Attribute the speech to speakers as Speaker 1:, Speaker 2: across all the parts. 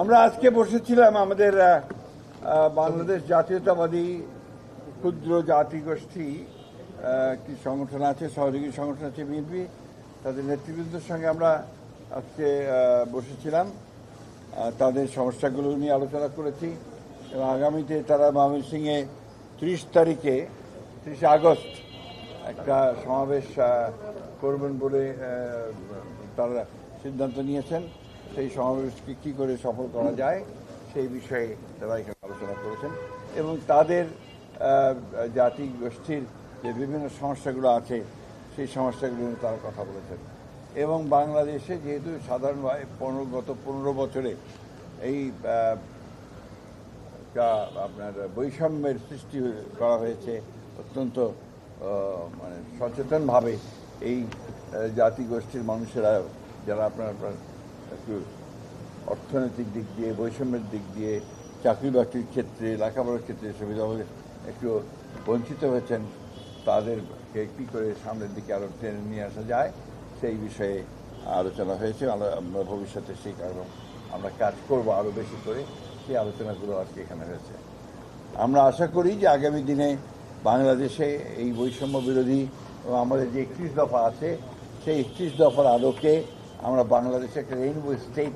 Speaker 1: আমরা আজকে বসেছিলাম আমাদের বাংলাদেশ জাতীয়তাবাদী ক্ষুদ্র জাতি গোষ্ঠী কি সংগঠন আছে, সহযোগী সংগঠন আছে বিএনপি, তাদের নেতৃবৃন্দের সঙ্গে আমরা আজকে বসেছিলাম। তাদের সমস্যাগুলো নিয়ে আলোচনা করেছি এবং আগামীতে তারা ময়মনসিংহে ত্রিশ তারিখে, ত্রিশে আগস্ট একটা সমাবেশ করবেন বলে তারা সিদ্ধান্ত নিয়েছেন। সেই সমাবেশকে কী করে সফল করা যায় সেই বিষয়ে তারা এখানে আলোচনা করেছেন এবং তাদের জাতি গোষ্ঠীর যে বিভিন্ন সমস্যাগুলো আছে, সেই সমস্যাগুলো নিয়ে তারা কথা বলেছেন। এবং বাংলাদেশে যেহেতু সাধারণভাবে পনেরো, গত পনেরো বছরে এই আপনার বৈষম্যের সৃষ্টি করা হয়েছে অত্যন্ত মানে সচেতনভাবে এই জাতিগোষ্ঠীর মানুষেরা, যারা আপনার অর্থনৈতিক দিক দিয়ে, বৈষম্যের দিক দিয়ে, চাকরি বাকরির ক্ষেত্রে, লেখাপড়ার ক্ষেত্রে সুবিধা একটু বঞ্চিত হয়েছেন, তাদেরকে কী করে সামনের দিকে আরও টেনে নিয়ে আসা যায়, সেই বিষয়ে আলোচনা হয়েছে। আমরা ভবিষ্যতে সেই কারণে আমরা কাজ করব আরও বেশি করে। সেই আলোচনাগুলো আজকে এখানে হয়েছে। আমরা আশা করি যে আগামী দিনে বাংলাদেশে এই বৈষম্য বিরোধী আমাদের যে একত্রিশ দফা আছে, সেই একত্রিশ দফার আলোকে আমরা বাংলাদেশে একটা রেইনবো স্টেট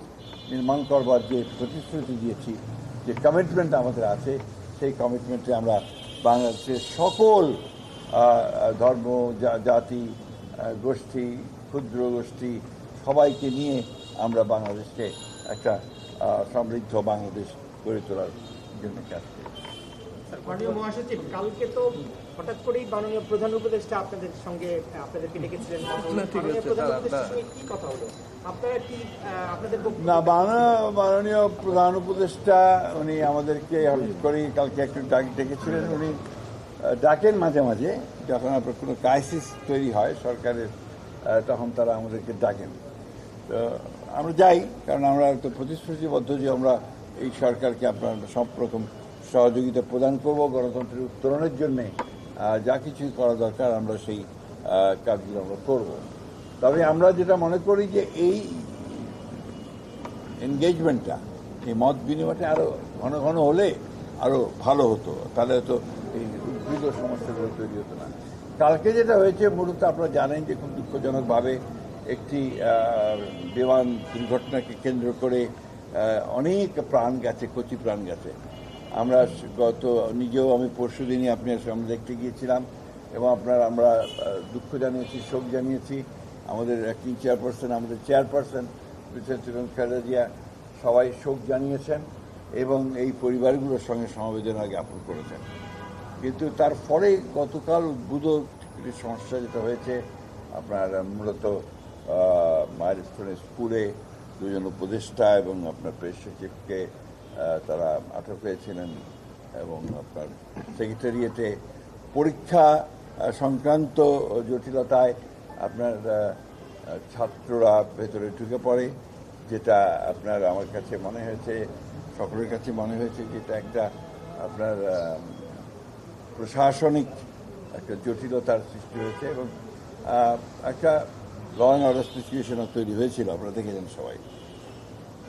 Speaker 1: নির্মাণ করবার যে প্রতিশ্রুতি দিয়েছি, যে কমিটমেন্ট আমাদের আছে, সেই কমিটমেন্টে আমরা বাংলাদেশের সকল ধর্ম জাতি গোষ্ঠী, ক্ষুদ্র গোষ্ঠী সবাইকে নিয়ে আমরা বাংলাদেশকে একটা সমৃদ্ধ বাংলাদেশ গড়ে তোলার জন্য কাজ করি
Speaker 2: মহাসচিব, কালকে তো হঠাৎ করেই মাননীয় প্রধান উপদেষ্টা আপনাদের সঙ্গে আপনাদেরকে ডেকেছিলেন। মাননীয় প্রধান উপদেষ্টার কি কথা হলো? আপনারা কি আপনাদের
Speaker 1: না মাননীয় মাননীয় প্রধান উপদেষ্টা উনি আমাদেরকে হঠাৎ করেই কালকে একটু ডাক ডেকেছিলেন। উনি ডাকেন মাঝে মাঝে যখন আপনার কোনো ক্রাইসিস তৈরি হয় সরকারের তখন তারা আমাদেরকে ডাকেন। তো আমরা যাই কারণ আমরা তো প্রতিশ্রুতিবদ্ধ যে আমরা এই সরকারকে আপনার সব রকম সহযোগিতা প্রদান করব গণতন্ত্রের উত্তরণের জন্যে। যা কিছুই করা দরকার আমরা সেই কাজগুলো আমরা করব। তবে আমরা যেটা মনে করি যে এই এনগেজমেন্টটা এই মত বিনিময়টা আরও ঘন ঘন হলে আরও ভালো হতো। তাহলে তো এই উদ্ভিদ সমস্যাগুলো তৈরি হতো না। কালকে যেটা হয়েছে, মূলত আপনারা জানেন যে খুব দুঃখজনকভাবে একটি বিমান দুর্ঘটনাকে কেন্দ্র করে অনেক প্রাণ গেছে, কচি প্রাণ গেছে। আমরা গত, নিজেও আমি পরশু দিনই আপনার সামনে দেখতে গিয়েছিলাম এবং আপনার, আমরা দুঃখ জানিয়েছি, শোক জানিয়েছি। আমাদের অ্যাক্টিং চেয়ারপারসন আমাদের চেয়ারপারসন বিচার খালেদা সবাই শোক জানিয়েছেন এবং এই পরিবারগুলোর সঙ্গে সমবেদনা জ্ঞাপন করেছেন। কিন্তু তার ফলে গতকাল উদ্ভূত সমস্যা যেটা হয়েছে, আপনার মূলত মায়ের স্কুলে স্কুলে দুজন উপদেষ্টা এবং আপনার প্রেস সচিবকে তারা আটক হয়েছিলেন এবং আপনার সেক্রেটারিয়েটে পরীক্ষা সংক্রান্ত জটিলতায় আপনার ছাত্ররা ভেতরে ঢুকে পড়ে, যেটা আপনার আমার কাছে মনে হয়েছে, সকলের কাছে মনে হয়েছে যেটা একটা আপনার প্রশাসনিক একটা জটিলতার সৃষ্টি হয়েছে এবং একটা ল অ্যান্ড অর্ডার সিচুয়েশনও তৈরি হয়েছিল। আপনারা দেখেছেন সবাই।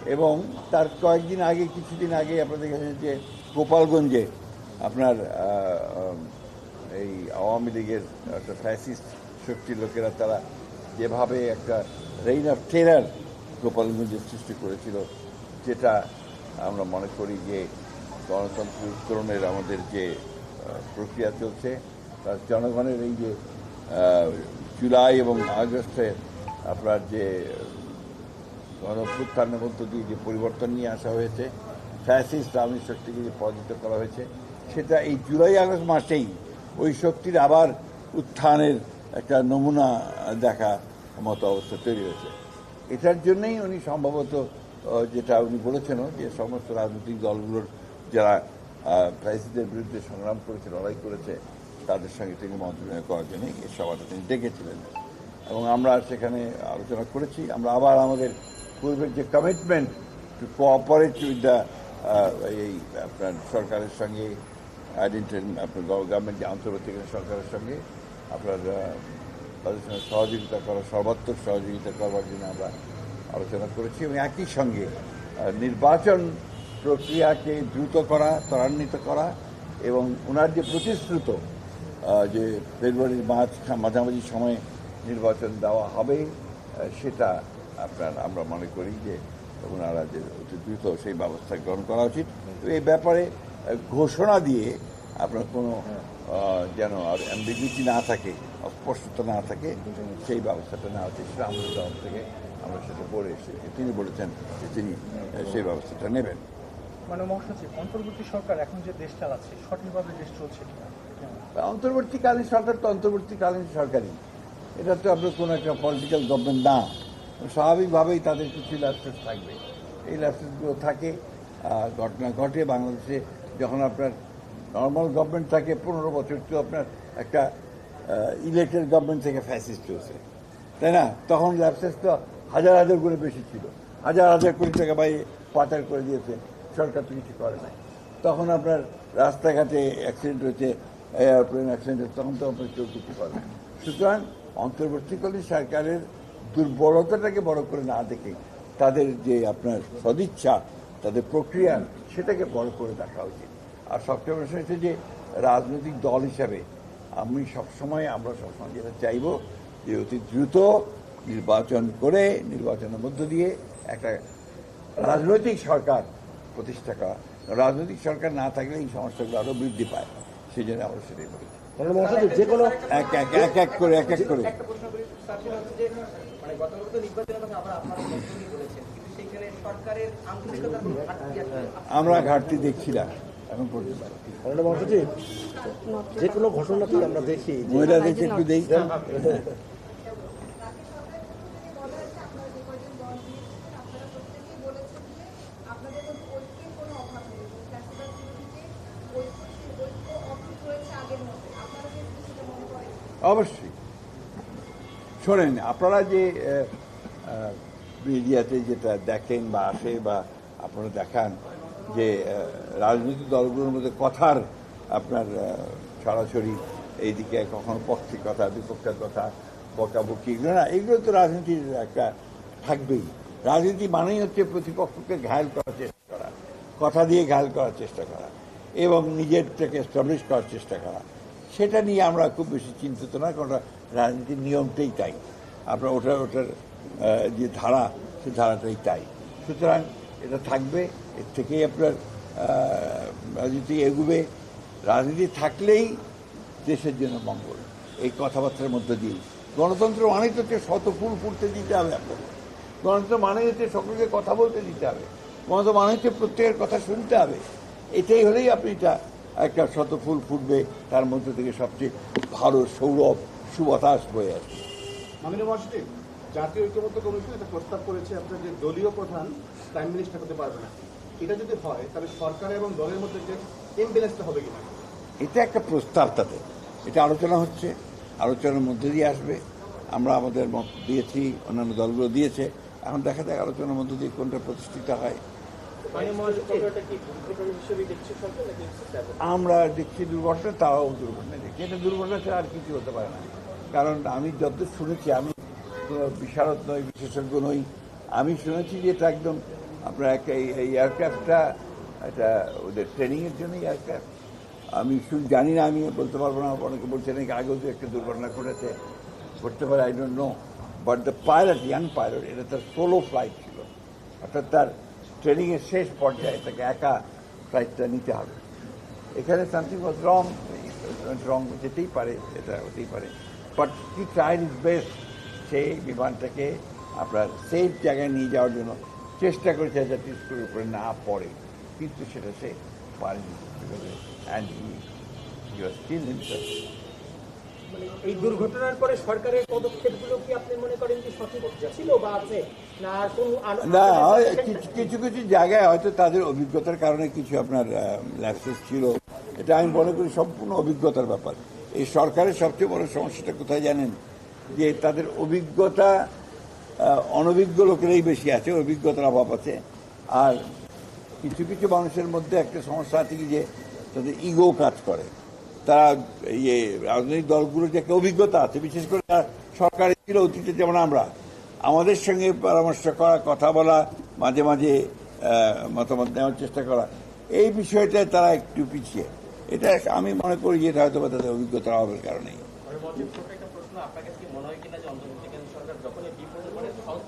Speaker 1: এবং তার কয়েকদিন আগে, কিছুদিন আগে আপনাদের কাছে যে গোপালগঞ্জে আপনার এই আওয়ামী লীগের একটা ফ্যাসিস্ট শক্তির লোকেরা তারা যেভাবে একটা রেইন অফ টেরার গোপালগঞ্জে সৃষ্টি করেছিল, যেটা আমরা মনে করি যে গণতন্ত্র উত্তরণের আমাদের যে প্রক্রিয়া চলছে, তার জনগণের এই যে জুলাই এবং আগস্টে আপনার যে গণপুত্থানের মধ্য দিয়ে যে পরিবর্তন নিয়ে আসা হয়েছে ফ্যাসিস্ট আওয়ামী শক্তিকে যে পরাজিত করা হয়েছে, সেটা এই জুলাই আগস্ট মাসেই ওই শক্তির আবার উত্থানের একটা নমুনা দেখা মতো অবস্থা তৈরি হয়েছে। এটার জন্যই উনি সম্ভবত যেটা উনি বলেছেন যে সমস্ত রাজনৈতিক দলগুলোর যারা ফ্যাসিদের বিরুদ্ধে সংগ্রাম করেছে, লড়াই করেছে, তাদের সঙ্গে তিনি মন্ত্রণালয় করার জন্য এই সভাটা তিনি ডেকেছিলেন। এবং আমরা সেখানে আলোচনা করেছি, আমরা আবার আমাদের পূর্বের যে commitment to cooperate with the এই, আপনার সরকারের সঙ্গে আপনার গভর্নমেন্ট যে আন্তর্জাতিক সরকারের সঙ্গে, আপনার তাদের সঙ্গে সহযোগিতা করা, সর্বাত্মক সহযোগিতা করবার জন্য আমরা আলোচনা করেছি এবং একই সঙ্গে নির্বাচন প্রক্রিয়াকে দ্রুত করা, ত্বরান্বিত করা এবং ওনার যে প্রতিশ্রুত যে ফেব্রুয়ারির মাঝ, মাঝামাঝি সময়ে নির্বাচন দেওয়া হবে সেটা আপনার আমরা মনে করি যে ওনারা যে অতি দ্রুত সেই ব্যবস্থা গ্রহণ করা উচিত। এই ব্যাপারে ঘোষণা দিয়ে আপনার কোনো যেন আর অ্যাম্বিগুইটি না থাকে অস্পষ্টতা না থাকে সেই ব্যবস্থাটা নেওয়া উচিত। সেটা আমাদের তরফ থেকে আমরা সেটা বলে এসেছি। তিনি বলেছেন যে তিনি সেই ব্যবস্থাটা নেবেন।
Speaker 3: মানে মহাসচিব অন্তর্বর্তী সরকার এখন যে দেশ চালাচ্ছে সঠিকভাবে দেশ চলছে
Speaker 1: অন্তর্বর্তীকালীন সরকার তো অন্তর্বর্তীকালীন সরকারই। এটা তো আপনার কোনো একটা পলিটিক্যাল গভর্নমেন্ট না। স্বাভাবিকভাবেই তাদের কিছু ল্যাপসেস থাকবে। এই ল্যাপসেসগুলো থাকে ঘটনা ঘটে বাংলাদেশে যখন আপনার নর্মাল গভর্নমেন্ট থাকে, পনেরো বছর তো আপনার একটা ইলেক্টেড গভর্নমেন্ট থেকে ফ্যাসিস্ট চলছে তাই না? তখন ল্যাপসেস তো হাজার হাজার করে বেশি ছিল। হাজার হাজার কোটি টাকা বাইরে পাচার করে দিয়েছে। সরকার তো কিছু করে নাই। তখন আপনার রাস্তাঘাটে অ্যাক্সিডেন্ট হয়েছে এয়ারপ্লেন অ্যাক্সিডেন্ট হয়েছে, তখন তো আপনার কেউ কিছু করে না সুতরাং অন্তর্বর্তীকালীন সরকারের দুর্বলতাটাকে বড় করে না দেখে তাদের যে আপনার সদিচ্ছা তাদের প্রক্রিয়া সেটাকে বড় করে দেখা উচিত। আর সবচেয়ে বড় হচ্ছে যে রাজনৈতিক দল হিসাবে আমি সবসময় আমরা সবসময় যেটা চাইব যে অতি দ্রুত নির্বাচন করে নির্বাচনের মধ্য দিয়ে একটা রাজনৈতিক সরকার প্রতিষ্ঠা করা। রাজনৈতিক সরকার না থাকলে এই সমস্যাগুলো আরও বৃদ্ধি পায়। সেই জন্য আমরা সেটাই বলি
Speaker 4: তাহলে যে কোনো
Speaker 1: এক এক এক এক করে এক এক করে। আমরা ঘাটতি দেখছি না এখন করতে পারি
Speaker 4: যে কোনো ঘটনাতেই আমরা দেখি যে
Speaker 1: মহিলাদেরকে একটু দেই
Speaker 5: আপনাদের মধ্যে ঐক্যের কোনো অভাব নেই ফ্যাসিবাদ বিরোধীতে ঐক্যশীল ঐক্য অটুট রয়েছে আগের মতো আপনারা যে সেটা মনে করেন
Speaker 1: অবশ্যই। শোনেন আপনারা যে মিডিয়াতে যেটা দেখেন বা আসে বা আপনারা দেখান যে রাজনৈতিক দলগুলোর মধ্যে কথার আপনার ছড়াছড়ি এইদিকে কখনো পক্ষের কথা, বিপক্ষের কথা, বকাবকি, এগুলো না, এগুলো তো রাজনীতির একটা থাকবেই। রাজনীতি মানেই হচ্ছে প্রতিপক্ষকে ঘায়ল করার চেষ্টা করা, কথা দিয়ে ঘায়ল করার চেষ্টা করা, এবং নিজেরটাকে এস্টাবলিশ করার চেষ্টা করা। সেটা নিয়ে আমরা খুব বেশি চিন্তিত না, কারণ রাজনীতির নিয়মটাই তাই। আপনার ওটার ওটার যে ধারা, সে ধারাটাই তাই। সুতরাং এটা থাকবে, এর থেকেই আপনার রাজনীতি এগুবে। রাজনীতি থাকলেই দেশের জন্য মঙ্গল। এই কথাবার্তার মধ্যে দিয়ে। গণতন্ত্র মানে তো হচ্ছে শত ফুল ফুটতে দিতে হবে আপনাকে। গণতন্ত্র মানে হচ্ছে সকলকে কথা বলতে দিতে হবে। গণতন্ত্র মানে হচ্ছে প্রত্যেকের কথা শুনতে হবে। এটাই হলেই আপনি এটা একটা শত ফুল ফুটবে তার মধ্যে থেকে সবচেয়ে ভালো সৌরভ সুবাতাস বয়ে আসবে।
Speaker 6: মাননীয় মহাসচিব জাতীয় ঐক্যবদ্ধ কমিশন একটা প্রস্তাব করেছে আপনার যে দলীয় প্রধান প্রাইম মিনিস্টার হতে পারবে না। এটা যদি হয় তাহলে সরকার এবং দলের মধ্যে যে ইমব্যালেন্সটা হবে কিনা?
Speaker 1: এটা একটা প্রস্তাব তাদের এটা আলোচনা হচ্ছে আলোচনার মধ্যে দিয়ে আসবে। আমরা আমাদের মত দিয়েছি অন্যান্য দলগুলো দিয়েছে। এখন দেখা যাক আলোচনার মধ্যে দিয়ে কোনটা প্রতিষ্ঠিত হয়। আমরা দেখছি দুর্ঘটনা তারাও দুর্ঘটনা দেখছি। এটা দুর্ঘটনা ছাড়া আর কিছু হতে পারে না। কারণ আমি যতদূর শুনেছি, আমি কোনো বিশারদ নই, বিশেষজ্ঞ নই। আমি শুনেছি যে এটা একদম আপনার এই এয়ারক্রাফটটা এটা ওদের ট্রেনিংয়ের জন্য এয়ারক্রাফট আমি শুধু জানি না, আমি বলতে পারব না, অনেকে বলছে নাকি আগেও তো একটা দুর্ঘটনা ঘটেছে, ঘটতে পারে I don't know but the pilot young pilot এটা তার সোলো ফ্লাইট ছিল। অর্থাৎ তার ট্রেনিংয়ের শেষ পর্যায়ে তাকে একা ফ্লাইটটা নিতে হবে এখানে সামথিং ওয়াজ রং রং যেতেই পারে এটা হতেই পারে but he tried is best সেই বিমানটাকে আপনার সেফ জায়গায় নিয়ে যাওয়ার জন্য চেষ্টা করেছে যাতে স্কুলের উপরে না পড়ে। কিন্তু সেটা সে পারেনি। And he you still himself
Speaker 2: মানে এই দুর্ঘটনার পরে সরকারের পদক্ষেপগুলো কি আপনি মনে করেন যে সঠিক ছিল বা আছে? না আর
Speaker 1: না কিছু কিছু কিছু জায়গায় হয়তো তাদের অভিজ্ঞতার কারণে কিছু আপনার ল্যাপসেস ছিল। এটা আমি মনে করি সম্পূর্ণ অভিজ্ঞতার ব্যাপার। এই সরকারের সবচেয়ে বড় সমস্যাটা কোথায় জানেন? যে তাদের অভিজ্ঞতা অনভিজ্ঞ লোকেরাই বেশি আছে, অভিজ্ঞতার অভাব আছে। আর কিছু কিছু মানুষের মধ্যে একটা সমস্যা আছে কি যে তাদের ইগো কাজ করে। তারা ইয়ে রাজনৈতিক দলগুলোর যে একটা অভিজ্ঞতা আছে বিশেষ করে যারা সরকারে ছিল অতীতে যেমন আমরা আমাদের সঙ্গে পরামর্শ করা কথা বলা মাঝে মাঝে মতামত নেওয়ার চেষ্টা করা এই বিষয়টায় তারা একটু পিছিয়ে। এটা আমি মনে করি যে এটা হয়তো বা তাদের অভিজ্ঞতার অভাবের কারণেই।
Speaker 7: একটা প্রশ্ন আপনার কাছে কি মনে হয় কিনা যে অন্তর্বর্তীকালীন সরকার যখনই বিপদে পড়ে সব-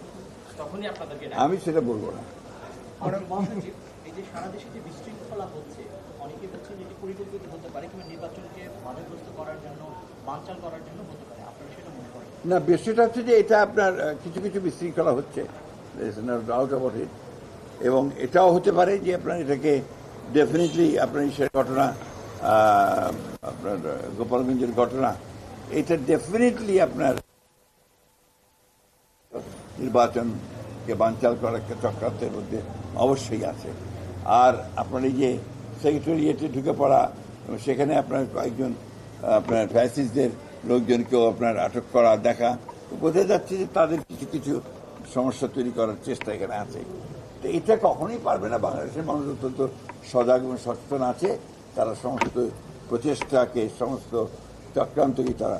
Speaker 7: তখনই আপনাদেরকে ডাকে?
Speaker 1: আমি সেটা বলব না।
Speaker 7: এই যে সারা দেশে যে বিশৃঙ্খলা হচ্ছে অনেকে পরিকল্পিত হতে পারে কিংবা নির্বাচনকে বাধাগ্রস্ত করার জন্য, বানচাল করার জন্য হতে পারে। আপনারা সেটা মনে করেন?
Speaker 1: না, বিষয়টা হচ্ছে যে এটা আপনার কিছু কিছু বিশৃঙ্খলা হচ্ছে এবং এটাও হতে পারে যে আপনার এটাকে ডেফিনেটলি আপনার সে ঘটনা আপনার গোপালগঞ্জের ঘটনা, এটা ডেফিনেটলি আপনার নির্বাচনকে বানচাল করার চক্রান্তের মধ্যে অবশ্যই আছে। আর আপনার এই যে সেক্রেটারিয়েটে ঢুকে পড়া এবং সেখানে আপনার কয়েকজন আপনার ফ্যাসিস্টদের লোকজনকেও আপনার আটক করা দেখা বোঝা যাচ্ছে যে তাদের কিছু কিছু সমস্যা তৈরি করার চেষ্টা এখানে আছে। তো এটা কখনোই পারবে না। বাংলাদেশের মানুষ অত্যন্ত সজাগ এবং সচেতন আছে। তারা সমস্ত প্রচেষ্টাকে সমস্ত চক্রান্তকে তারা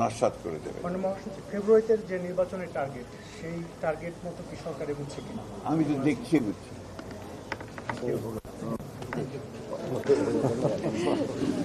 Speaker 1: নস্বাত করে দেবে।
Speaker 3: মানে মহাসচিব ফেব্রুয়ারিতে যে নির্বাচনের টার্গেট সেই টার্গেট মতো কি সরকার এগুচ্ছে কিনা?
Speaker 1: আমি তো দেখছি বুঝছি ハハハハ。